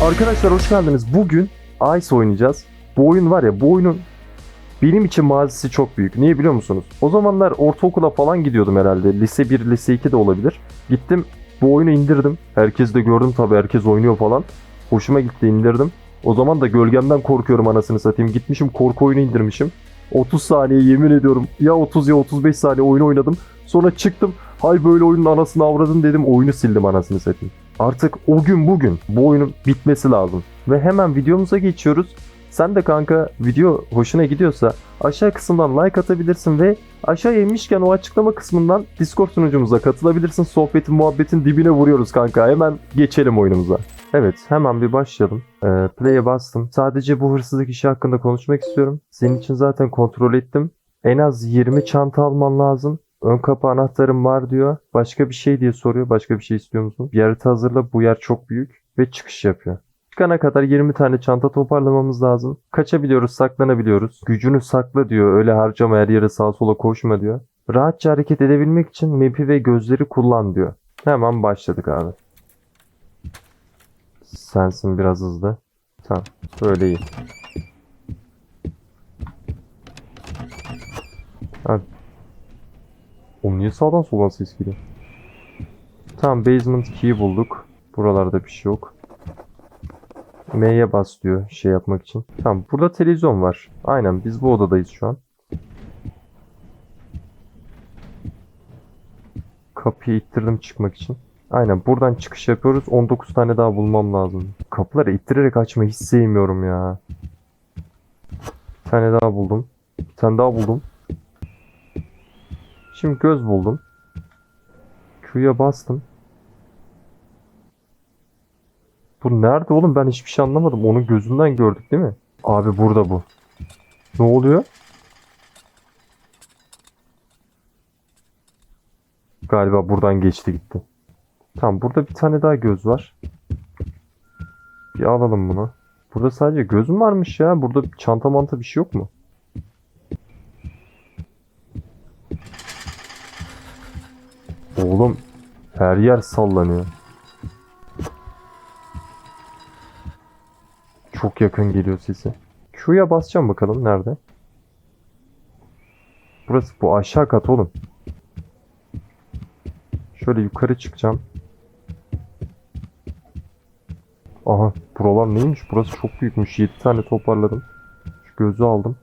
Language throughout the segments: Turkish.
Arkadaşlar hoş geldiniz. Bugün Ice oynayacağız. Bu oyun var ya bu oyunun benim için mazisi çok büyük. Niye biliyor musunuz? O zamanlar ortaokula falan gidiyordum herhalde. Lise 1, lise 2 de olabilir. Gittim bu oyunu indirdim. Herkes de gördüm tabii herkes oynuyor falan. Hoşuma gitti indirdim. O zaman da gölgemden korkuyorum anasını satayım. Gitmişim korku oyunu indirmişim. 30 saniye yemin ediyorum ya 30 ya 35 saniye oyun oynadım. Sonra çıktım. Hay böyle oyunun anasını avradın dedim. Oyunu sildim anasını satayım. Artık o gün bugün bu oyunun bitmesi lazım. Ve hemen videomuza geçiyoruz. Sen de kanka video hoşuna gidiyorsa aşağı kısımdan like atabilirsin ve aşağı inmişken o açıklama kısmından Discord sunucumuza katılabilirsin. Sohbetin muhabbetin dibine vuruyoruz kanka. Hemen geçelim oyunumuza. Evet hemen bir başlayalım. Ee, play'e bastım. Sadece bu hırsızlık işi hakkında konuşmak istiyorum. Senin için zaten kontrol ettim. En az 20 çanta alman lazım. Ön kapı anahtarım var diyor. Başka bir şey diye soruyor. Başka bir şey istiyor musun? Bir harita hazırla. Bu yer çok büyük ve çıkış yapıyor. Çıkana kadar 20 tane çanta toparlamamız lazım. Kaçabiliyoruz, saklanabiliyoruz. Gücünü sakla diyor. Öyle harcama her yere sağa sola koşma diyor. Rahatça hareket edebilmek için map'i ve gözleri kullan diyor. Hemen başladık abi. Sensin biraz hızlı. Tamam. Böyle iyi. Abi. Oğlum niye sağdan soldan ses geliyor? Tamam basement key bulduk. Buralarda bir şey yok. M'ye bas diyor şey yapmak için. Tamam burada televizyon var. Aynen biz bu odadayız şu an. Kapıyı ittirdim çıkmak için. Aynen buradan çıkış yapıyoruz. 19 tane daha bulmam lazım. Kapıları ittirerek açmayı hiç sevmiyorum ya. Bir tane daha buldum. Bir tane daha buldum. Şimdi göz buldum. Q'ya bastım. Bu nerede oğlum? Ben hiçbir şey anlamadım. Onun gözünden gördük değil mi? Abi burada bu. Ne oluyor? Galiba buradan geçti gitti. Tamam burada bir tane daha göz var. Bir alalım bunu. Burada sadece göz mü varmış ya? Burada çanta manta bir şey yok mu? Oğlum her yer sallanıyor. Çok yakın geliyor sesi. Q'ya basacağım bakalım nerede? Burası bu aşağı kat oğlum. Şöyle yukarı çıkacağım. Aha buralar neymiş? Burası çok büyükmüş. 7 tane toparladım. Şu gözü aldım.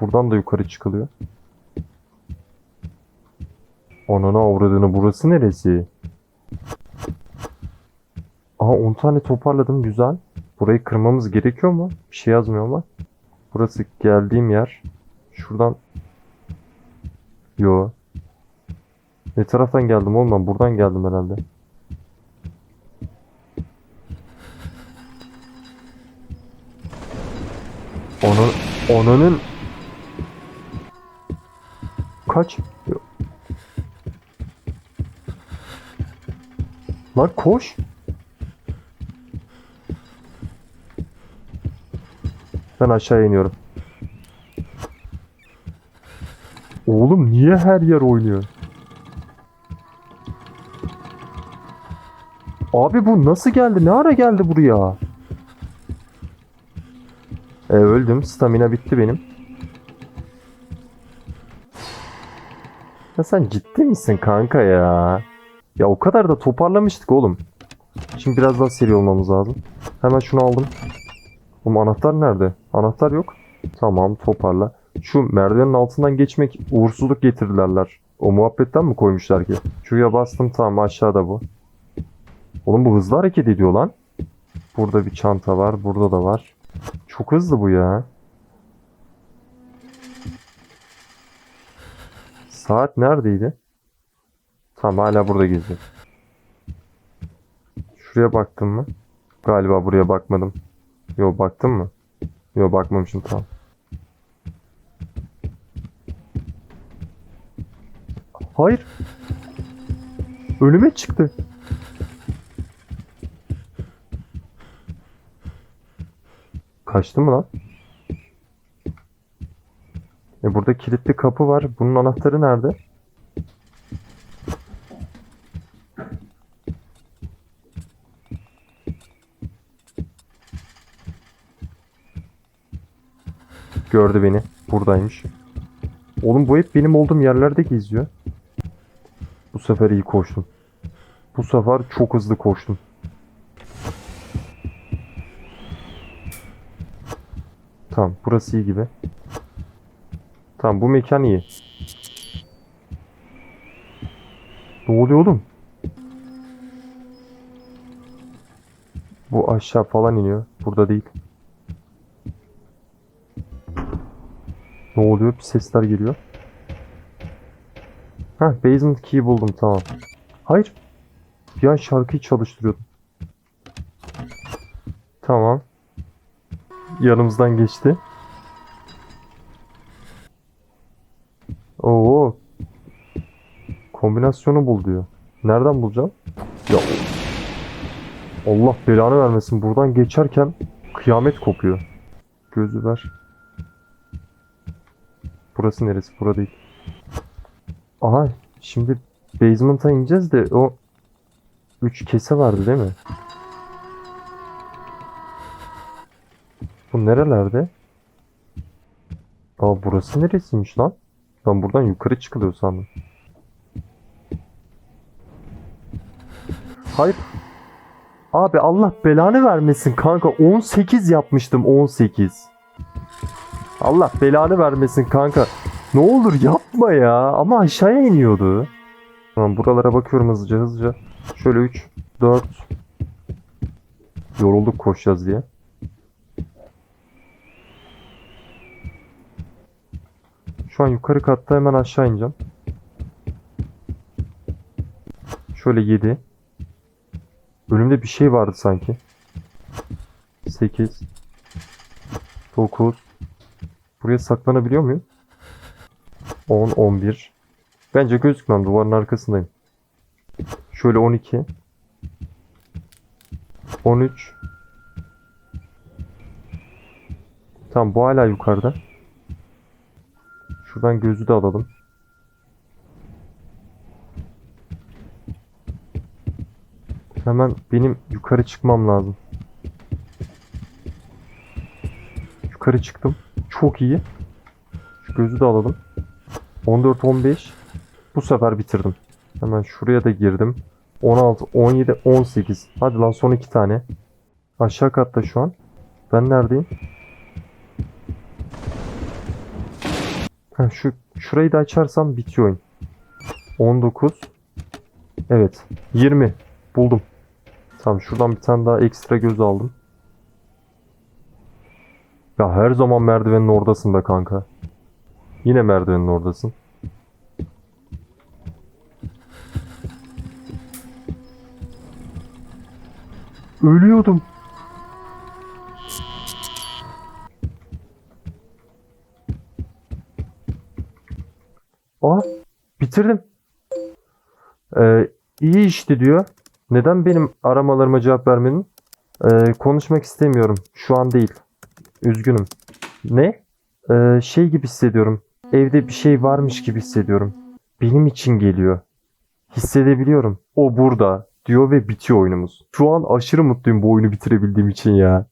Buradan da yukarı çıkılıyor. Anana avradını burası neresi? Aha 10 tane toparladım güzel. Burayı kırmamız gerekiyor mu? Bir şey yazmıyor ama. Burası geldiğim yer. Şuradan. Yo. Ne taraftan geldim oğlum ben? Buradan geldim herhalde. Onun, onunun kaç? Yo. Lan koş. Ben aşağı iniyorum. Oğlum niye her yer oynuyor? Abi bu nasıl geldi? Ne ara geldi buraya? E öldüm. Stamina bitti benim. Ya sen ciddi misin kanka ya? Ya o kadar da toparlamıştık oğlum. Şimdi biraz daha seri olmamız lazım. Hemen şunu aldım. Oğlum anahtar nerede? Anahtar yok. Tamam toparla. Şu merdivenin altından geçmek uğursuzluk getirdilerler. O muhabbetten mi koymuşlar ki? Şuraya bastım tamam aşağıda bu. Oğlum bu hızlı hareket ediyor lan. Burada bir çanta var. Burada da var. Çok hızlı bu ya. Saat neredeydi? Tamam hala burada geziyor. Şuraya baktım mı? Galiba buraya bakmadım. Yo baktın mı? Yo bakmamışım tamam. Hayır. Önüme çıktı. Kaçtı mı lan? E burada kilitli kapı var. Bunun anahtarı nerede? Gördü beni. Buradaymış. Oğlum bu hep benim olduğum yerlerde geziyor. Bu sefer iyi koştum. Bu sefer çok hızlı koştum. Tamam burası iyi gibi. Tamam bu mekan iyi. Ne oluyor oğlum? Bu aşağı falan iniyor. Burada değil. Ne oluyor? Bir sesler geliyor. Ha, basement key buldum tamam. Hayır. Bir an şarkıyı çalıştırıyordum. Tamam. Yanımızdan geçti. Oo. Kombinasyonu bul diyor. Nereden bulacağım? Ya Allah belanı vermesin. Buradan geçerken kıyamet kopuyor. Gözü ver. Burası neresi? Bura değil. Aha şimdi basement'a ineceğiz de o 3 kese vardı değil mi? Bu nerelerde? Aa burası neresiymiş lan? Ben buradan yukarı çıkılıyor sandım. Hayır. Abi Allah belanı vermesin kanka. 18 yapmıştım 18. Allah belanı vermesin kanka. Ne olur yapma ya. Ama aşağıya iniyordu. Tamam buralara bakıyorum hızlıca hızlıca. Şöyle 3, 4. Yorulduk koşacağız diye. Şu an yukarı katta hemen aşağı ineceğim. Şöyle 7. Önümde bir şey vardı sanki. 8 9 Buraya saklanabiliyor muyum? 10 11 Bence gözükmem duvarın arkasındayım. Şöyle 12 13 Tamam bu hala yukarıda. Şuradan gözü de alalım. Hemen benim yukarı çıkmam lazım. Yukarı çıktım. Çok iyi. Şu gözü de alalım. 14 15. Bu sefer bitirdim. Hemen şuraya da girdim. 16 17 18. Hadi lan son iki tane. Aşağı katta şu an. Ben neredeyim? Şu şurayı da açarsam bitiyor oyun. 19. Evet. 20. Buldum. Tamam şuradan bir tane daha ekstra göz aldım. Ya her zaman merdivenin oradasın be kanka. Yine merdivenin oradasın. Ölüyordum. Aa, bitirdim. Ee, iyi işti diyor. Neden benim aramalarıma cevap vermedin? Ee, konuşmak istemiyorum. Şu an değil. Üzgünüm. Ne? Ee, şey gibi hissediyorum. Evde bir şey varmış gibi hissediyorum. Benim için geliyor. Hissedebiliyorum. O burada diyor ve bitiyor oyunumuz. Şu an aşırı mutluyum bu oyunu bitirebildiğim için ya.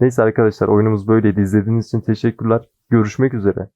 Neyse arkadaşlar oyunumuz böyleydi. İzlediğiniz için teşekkürler. Görüşmek üzere.